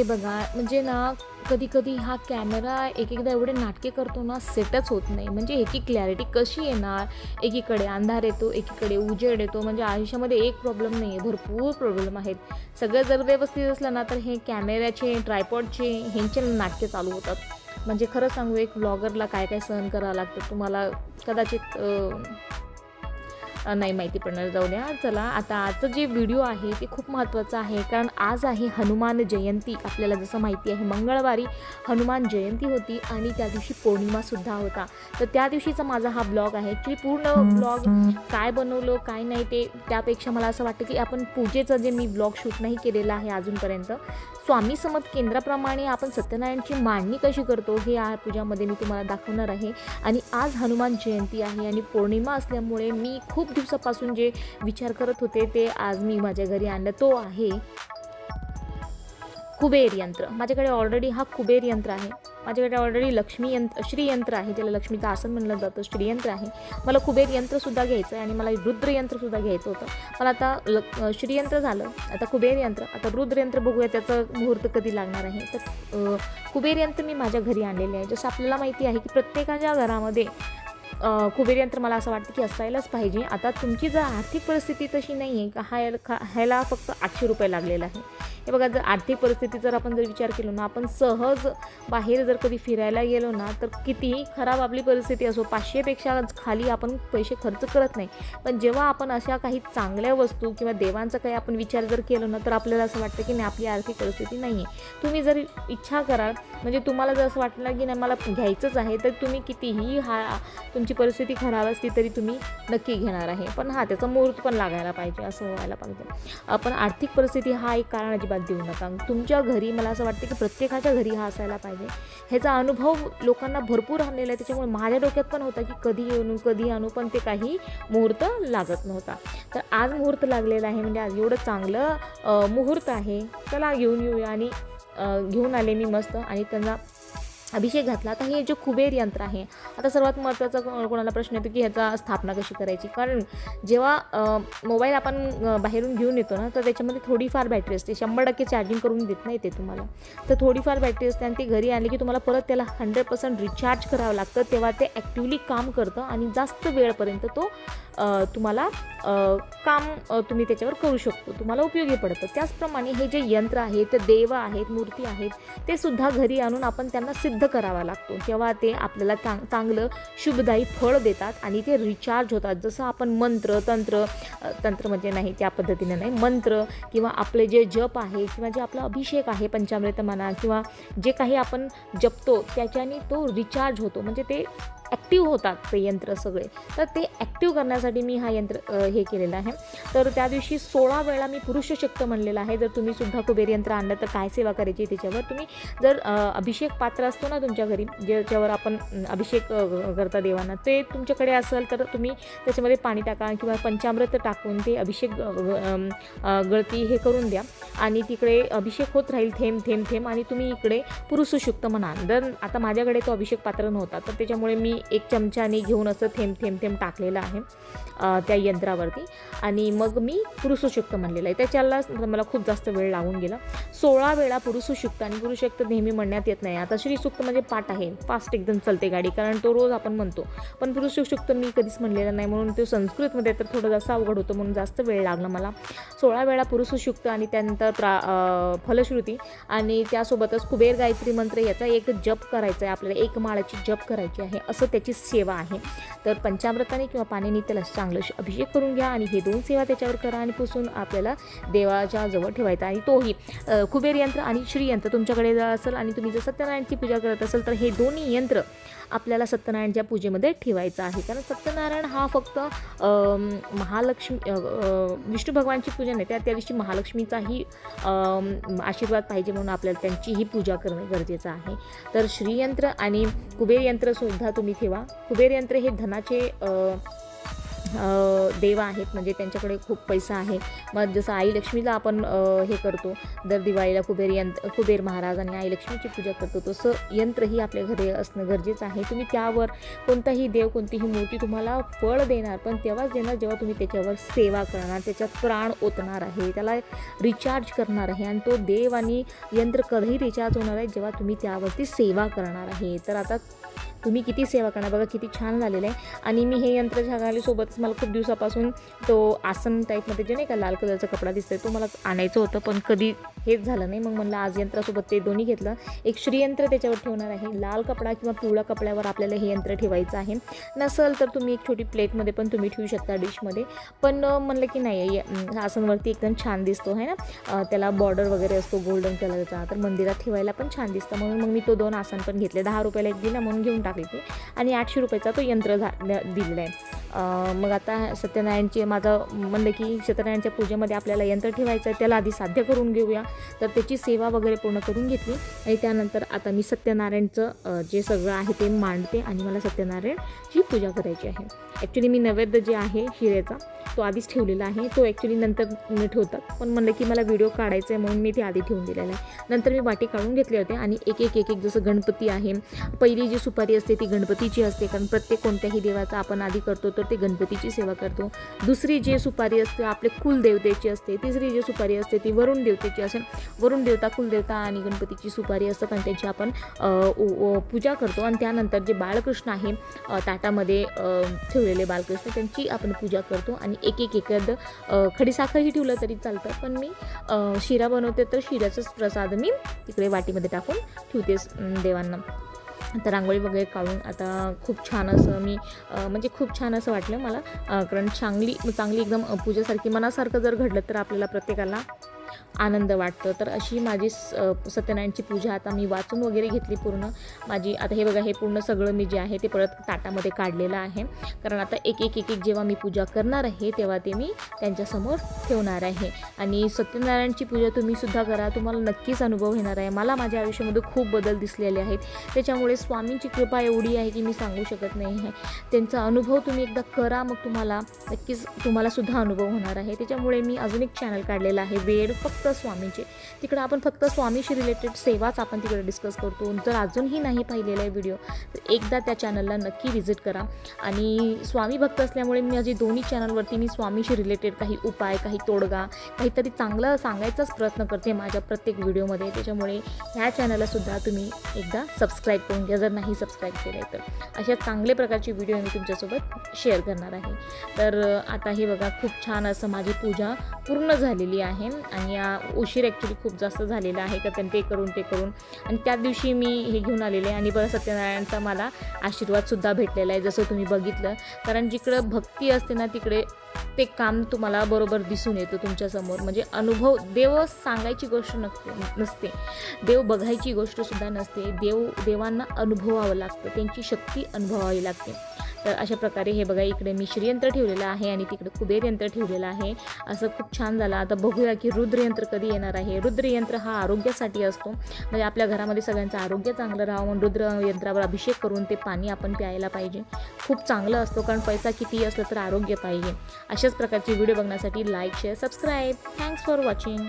हे बघा म्हणजे ना कधी कधी हा कॅमेरा एक एकदा एवढे नाटके करतो ना सेटच होत नाही. म्हणजे ह्याची क्लॅरिटी कशी येणार? एकीकडे अंधार येतो एकीकडे उजेड येतो. म्हणजे आयुष्यामध्ये एक प्रॉब्लेम नाही आहे भरपूर प्रॉब्लेम आहेत. सगळं जर व्यवस्थित असलं ना तर हे कॅमेऱ्याचे ट्रायपॉडचे ह्यांचे नाटके चालू होतात. म्हणजे खरं सांगू एक ब्लॉगरला काय काय सहन करावं लागतं तुम्हाला कदाचित नाही माहिती पडणार जाऊ द्या. चला आता आजचं जे व्हिडिओ आहे ते खूप महत्त्वाचं आहे. कारण आज आहे हनुमान जयंती. आपल्याला जसं माहिती आहे मंगळवारी हनुमान जयंती होती आणि त्या दिवशी पौर्णिमासुद्धा होता. तर त्या दिवशीचा माझा हा ब्लॉग आहे. ॲक्च्युली पूर्ण ब्लॉग काय बनवलं काय नाही ते त्यापेक्षा मला असं वाटतं की आपण पूजेचं जे मी ब्लॉग शूट नाही केलेलं आहे अजूनपर्यंत स्वामी समत केंद्राप्रमाणे आपण सत्यनारायणची मांडणी कशी करतो हे या पूजामध्ये मी तुम्हाला दाखवणार आहे. आणि आज हनुमान जयंती आहे आणि पौर्णिमा असल्यामुळे मी खूप दिवसापासून जे विचार करत होते ते आज मी माझ्या घरी आणलं. तो आहे कुबेर यंत्र. माझ्याकडे ऑलरेडी हा कुबेर यंत्र आहे. माझ्याकडे ऑलरेडी लक्ष्मी यंत्र श्रीयंत्र आहे त्याला लक्ष्मीचं आसन म्हणलं जातं. श्रीयंत्र आहे. मला कुबेर यंत्रसुद्धा घ्यायचं आहे आणि मला रुद्रयंत्रसुद्धा घ्यायचं होतं. मला आता ल श्रीयंत्र झालं. आता कुबेर यंत्र आता रुद्रयंत्र बघूया त्याचं मुहूर्त कधी लागणार आहे. तर कुबेर यंत्र मी माझ्या घरी आणलेले आहे. जसं आपल्याला माहिती आहे की प्रत्येकाच्या घरामध्ये कुबेर यंत्र मला असं वाटतं की असायलाच पाहिजे. आता तुमची जर आर्थिक परिस्थिती तशी नाही आहे का हा खा ह्याला फक्त आठशे रुपये लागलेला आहे. हे बघा जर आर्थिक परिस्थिती जर आपण जर विचार केलो ना आपण सहज बाहेर जर कधी फिरायला गेलो ना तर कितीही खराब आपली परिस्थिती असो पाचशेपेक्षा खाली आपण पैसे खर्च करत नाही. पण जेव्हा आपण अशा काही चांगल्या वस्तू किंवा देवांचा काही आपण विचार जर केलो ना तर आपल्याला असं वाटतं की नाही आपली आर्थिक परिस्थिती नाही आहे तुम्ही जर इच्छा कराल म्हणजे तुम्हाला जर असं वाटलं की नाही मला घ्यायचंच आहे तर तुम्ही कितीही हा तुमची परिस्थिती खराब असली तरी तुम्ही नक्की घेणार आहे. पण हां त्याचा मुहूर्त पण लागायला पाहिजे असं व्हायला पाहिजे. आपण आर्थिक परिस्थिती हा एक कारण अजिबात देऊ नका. तुमच्या घरी मला असं वाटतं की प्रत्येकाच्या घरी हा असायला पाहिजे. ह्याचा अनुभव लोकांना भरपूर आणलेला आहे. त्याच्यामुळे माझ्या डोक्यात पण होता की कधी येऊन कधी आणू पण ते काही मुहूर्त लागत नव्हता. तर आज मुहूर्त लागलेला आहे म्हणजे आज एवढं चांगलं मुहूर्त आहे. चला घेऊन येऊया आणि घेऊन आले मी मस्त आणि त्यांना अभिषेक घातला. आता हे जे कुबेर यंत्र आहे आता सर्वात महत्त्वाचा कोणाला प्रश्न येतो की ह्याचा स्थापना कशी करायची? कारण जेव्हा मोबाईल आपण बाहेरून घेऊन येतो ना तर त्याच्यामध्ये थोडीफार बॅटरी असते. शंभर टक्के चार्जिंग करून देत नाही ते तुम्हाला. तर थोडीफार बॅटरी असते आणि ती घरी आली की तुम्हाला परत त्याला हंड्रेड पर्सेंट रिचार्ज करावं लागतं. तेव्हा ते ॲक्टिवली काम करतं आणि जास्त वेळपर्यंत तो तुम्हाला काम तुम्ही त्याच्यावर करू शकतो. तुम्हाला उपयोगी पडतं. त्याचप्रमाणे हे जे यंत्र आहे ते देव आहेत मूर्ती आहेत ते सुद्धा घरी आणून आपण त्यांना सिद्ध करावा लागतो. तेव्हा ते आपल्याला चांग चांगलं शुभदायी फळ देतात आणि ते रिचार्ज होतात. जसं आपण मंत्र तंत्र तंत्र म्हणजे नाही त्या पद्धतीने नाही मंत्र किंवा आपले जे जप आहे किंवा जे आपला अभिषेक आहे पंचामृत म्हणा किंवा जे काही आपण जपतो त्याच्याने तो रिचार्ज होतो. म्हणजे ते ॲक्टिव्ह होतात ते यंत्र सगळे. तर ते ॲक्टिव्ह करण्यासाठी मी हा यंत्र हे केलेलं आहे. तर त्या दिवशी सोळा वेळा मी पुरुष शक्त म्हणलेलं आहे. जर तुम्ही सुद्धा कुबेर यंत्र आणलं तर काय सेवा करायची त्याच्यावर? तुम्ही जर अभिषेक पात्र असतो ना तुमच्या घरी ज्याच्यावर आपण अभिषेक करता देवांना ते तुमच्याकडे असेल तर तुम्ही त्याच्यामध्ये पाणी टाका किंवा पंचामृत टाकून ते अभिषेक गळती हे करून द्या. आणि तिकडे अभिषेक होत राहील थेंब थेंब थेंब आणि तुम्ही इकडे पुरुषशुक्त म्हणा दर आता माझ्याकडे तो अभिषेक पात्र नव्हता. तर त्याच्यामुळे मी एक चमच्याने घेऊन असं थेंब थेंब थेंब टाकलेलं आहे त्या यंत्रावरती. आणि मग मी पुरुषशुक्त म्हणलेलं आहे. त्याच्याला मला खूप जास्त वेळ लागून गेला. सोळा वेळा पुरुषशुक्त आणि पुरुषयुक्त नेहमी म्हणण्यात येत नाही. आता श्रीसुक्त म्हणजे पाठ आहे. फास्ट एकदम चलते गाडी कारण तो रोज आपण म्हणतो. पण पुरुषशुक्त मी कधीच म्हणलेलं नाही म्हणून तो संस्कृतमध्ये तर थोडं जास्त अवघड होतं म्हणून जास्त वेळ लागला मला. सोळा वेळा पुरुषशुक्त आणि त्यानंतर प्रा फलश्रुती आणि त्यासोबतच कुबेर गायत्री मंत्र याचा एक जप करायचा आहे. आपल्याला एक माळाची जप करायची आहे. असं त्याची सेवा आहे. तर पंचामृताने किंवा पाण्याने त्याला चांगलं अभिषेक करून घ्या आणि हे दोन सेवा त्याच्यावर करा आणि पुसून आपल्याला देवाच्या जवळ ठेवायचा आणि तोही कुबेर यंत्र आणि श्रीयंत्र तुमच्याकडे जर असेल आणि तुम्ही जर सत्यनारायणची पूजा करत असाल तर हे दोन्ही यंत्र आपल्याला सत्यनारायणच्या पूजेमध्ये ठेवायचं आहे. कारण सत्यनारायण हा फक्त महालक्ष्मी विष्णू भगवानची पूजा नाही त्या त्या दिवशी महालक्ष्मीचाही आशीर्वाद पाहिजे म्हणून आपल्याला त्यांचीही पूजा करणं गरजेचं आहे. तर श्रीयंत्र आणि कुबेर यंत्रसुद्धा तुम्ही ठेवा. कुबेर यंत्र हे धनाचे देव आहेत. म्हणजे त्यांच्याकडे खूप पैसा आहे. मग जसं आई लक्ष्मीला आपण हे करतो. दर दिवाळीला कुबेर यंत्र कुबेर महाराज आणि आई लक्ष्मीची पूजा करतो. तसं यंत्रही आपल्या घरी असणं गरजेचं आहे. तुम्ही त्यावर कोणताही देव कोणतीही मूर्ती तुम्हाला फळ देणार पण तेव्हाच देणार जेव्हा तुम्ही त्याच्यावर सेवा करणार त्याच्यात प्राण ओतणार आहे त्याला रिचार्ज करणार आहे आणि तो देव आणि यंत्र कधीही रिचार्ज होणार आहे जेव्हा तुम्ही त्यावरती सेवा करणार आहे. तर आता तुम्ही किती सेवा करणार? बघा किती छान झालेलं आहे. आणि मी हे यंत्र सोबतच मला खूप दिवसापासून तो आसन टाईपमध्ये जे नाही का लाल कलरचा कपडा दिसतोय तो मला आणायचं होतं पण कधी हेच झालं नाही. मग म्हणलं आज यंत्रासोबत ते दोन्ही घेतलं. एक श्रीयंत्र त्याच्यावर ठेवणार आहे. लाल कपडा किंवा पिवळा कपड्यावर आपल्याला हे यंत्र ठेवायचं आहे. नसेल तर तुम्ही एक छोटी प्लेटमध्ये पण तुम्ही ठेवू शकता डिशमध्ये. पण म्हणलं की नाही आसनवरती एकदम छान दिसतो आहे ना? त्याला बॉर्डर वगैरे असतो गोल्डन कलरचा तर मंदिरात ठेवायला पण छान दिसतं. म्हणून मग मी तो दोन आसन पण घेतले. दहा रुपयाला एक दिला म्हणून घेऊन टाकले ते आणि आठशे रुपयाचा तो यंत्र झा दिलेला आहे. मग आता सत्यनारायणचे माझं म्हणलं की सत्यनारायणच्या पूजेमध्ये आपल्याला यंत्र ठेवायचं आहे त्याला आधी साध्य करून घेऊया. तर त्याची सेवा वगैरे पूर्ण करून घेतली. आणि त्यानंतर आता मी सत्यनारायणचं जे सगळं आहे ते मांडते आणि मला सत्यनारायणची पूजा करायची आहे. ॲक्च्युली मी नैवेद्य जे आहे शिरेचा तो आधीच ठेवलेला आहे. तो ॲक्च्युली नंतर न ठेवतात. पण म्हणलं की मला व्हिडिओ काढायचा आहे म्हणून मी ते आधी ठेवून दिलेलं आहे. नंतर मी वाटी काढून घेतले होते आणि एक एक एक एक जसं गणपती आहे. पहिली जी सुपारी असते ती गणपतीची असते. कारण प्रत्येक कोणत्याही देवाचा आपण आधी करतो तर ते गणपतीची सेवा करतो. दुसरी जी सुपारी असते आपले कुलदेवतेची असते तिसरी जी सुपारी असते ती वरुण देवतेची असेल. वरुण देवता कुलदेवता आणि गणपतीची सुपारी असतात आणि त्यांची आपण पूजा करतो. आणि त्यानंतर जे बाळकृष्ण आहे ताटामध्ये ठेवलेले बाळकृष्ण त्यांची आपण पूजा करतो. आणि एक एक एकद खडीसाखरही ठेवलं तरी चालतं. पण मी शिरा बनवते तर शिऱ्याचाच प्रसाद मी तिकडे वाटीमध्ये टाकून ठेवते देवांना. आता रांगोळी वगैरे काढून आता खूप छान असं मी म्हणजे खूप छान असं वाटलं मला. कारण चांगली चांगली एकदम पूजेसारखी मनासारखं जर घडलं तर आपल्याला प्रत्येकाला आनंद वाटतं. तर अशी माझी स- सत्यनारायणची पूजा आता मी वाचून वगैरे घेतली पूर्ण. माझी आता हे बघा हे पूर्ण सगळं मी जे आहे ते परत ताटामध्ये काढलेलं आहे. कारण आता एक एक एक एक जेव्हा मी पूजा करणार आहे तेव्हा ते मी त्यांच्यासमोर ठेवणार आहे. आणि सत्यनारायणची पूजा तुम्ही सुद्धा करा. तुम्हाला नक्कीच अनुभव येणार आहे. मला माझ्या आयुष्यामध्ये खूप बदल दिसलेले आहेत. त्याच्यामुळे स्वामींची कृपा एवढी आहे की मी सांगू शकत नाही आहे. त्यांचा अनुभव तुम्ही एकदा करा मग तुम्हाला नक्कीच तुम्हाला सुद्धा अनुभव होणार आहे. त्याच्यामुळे मी अजून एक चॅनल काढलेला आहे. वेड फक्त स्वामींचे तिकडं आपण फक्त स्वामीशी रिलेटेड सेवाच आपण तिकडे डिस्कस करतो. जर अजूनही नाही पाहिलेला आहे व्हिडिओ तर एकदा त्या चॅनलला नक्की व्हिजिट करा. आणि स्वामी भक्त असल्यामुळे मी माझी दोन्ही चॅनलवरती मी स्वामीशी रिलेटेड काही उपाय काही तोडगा काहीतरी चांगलं सांगायचाच प्रयत्न करते माझ्या प्रत्येक व्हिडिओमध्ये त्याच्यामुळे ह्या चॅनललासुद्धा तुम्ही एकदा सबस्क्राईब करून घ्या. जर नाही सबस्क्राईब केलं तर. अशा चांगल्या प्रकारची व्हिडिओ मी तुमच्यासोबत शेअर करणार आहे. तर आता हे बघा खूप छान असं माझी पूजा पूर्ण झालेली आहे. आणि या उशीर ॲक्च्युली खूप जास्त झालेला आहे का ते करून ते करून. आणि त्या दिवशी मी हे घेऊन आलेले आहे आणि बरं सत्यनारायणचा मला आशीर्वादसुद्धा भेटलेला आहे जसं तुम्ही बघितलं. कारण जिकडं भक्ती असते ना तिकडे ते काम तुम्हाला बरोबर दिसून येतं तुमच्यासमोर म्हणजे अनुभव देव सांगायची गोष्ट नसते नसते. देव बघायची गोष्टसुद्धा नसते. देव देवांना अनुभवावं लागतं. त्यांची शक्ती अनुभवावी लागते. तर अशा प्रकारे हे बघा इकडे मी श्रीयंत्र ठेवलेलं आहे आणि तिकडे कुबेर यंत्र ठेवलेलं आहे. असं खूप छान झालं. आता बघूया की रुद्रयंत्र कधी येणार आहे. रुद्रयंत्र हा आरोग्यासाठी असतो. म्हणजे आपल्या घरामध्ये सगळ्यांचं आरोग्य चांगलं राहावं म्हणून रुद्र यंत्रावर अभिषेक करून ते पाणी आपण प्यायला पाहिजे. खूप चांगलं असतो कारण पैसा किती असलं तर आरोग्य पाहिजे. अशाच प्रकारची व्हिडिओ बघण्यासाठी like share subscribe thanks for watching